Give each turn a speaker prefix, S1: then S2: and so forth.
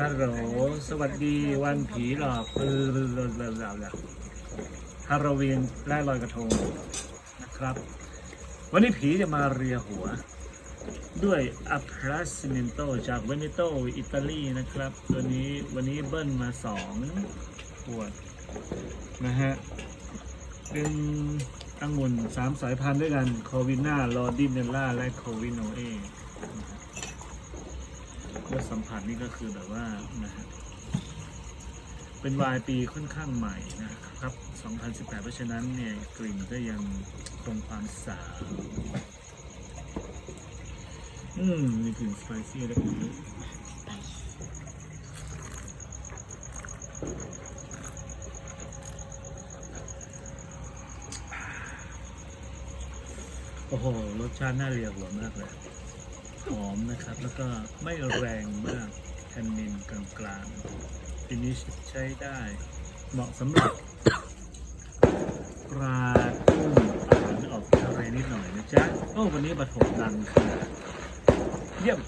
S1: ฮัลโหล สวัสดีวันผีหลอกเออเออเออเออเออฮาโลวีนและลอยกระทงนะครับ วันนี้ผีจะมาเรียหัว ด้วยอัพราซิเมนโตจากเวเนโตอิตาลีนะครับ ตัวนี้วันนี้เบิ้ลมาสองขวดนะฮะ เป็นองุ่นสามสายพันธุ์ด้วยกัน โควิน่า ลอดิเนล่า และโควิโนเอ รสสัมผัสนี่ก็คือแบบว่านะฮะเป็นวายปีค่อนข้างใหม่นะครับ 2018 เพราะฉะนั้นเนี่ยกลิ่นก็ยังคงความสาว อืม มีกลิ่นสไปซี่และกลิ่นโอ้โห รสชาติน่าเรียกหัวมากเลย หอมนะครับ แล้วก็ไม่แรงมากแทนนินกลางๆฟินิชใช้ได้ เหมาะสำหรับปลากุ้งอาหารออกทะเลนิดหน่อยนะจ๊ะ โอ้ วันนี้ปฐมดังค่ะเยี่ยม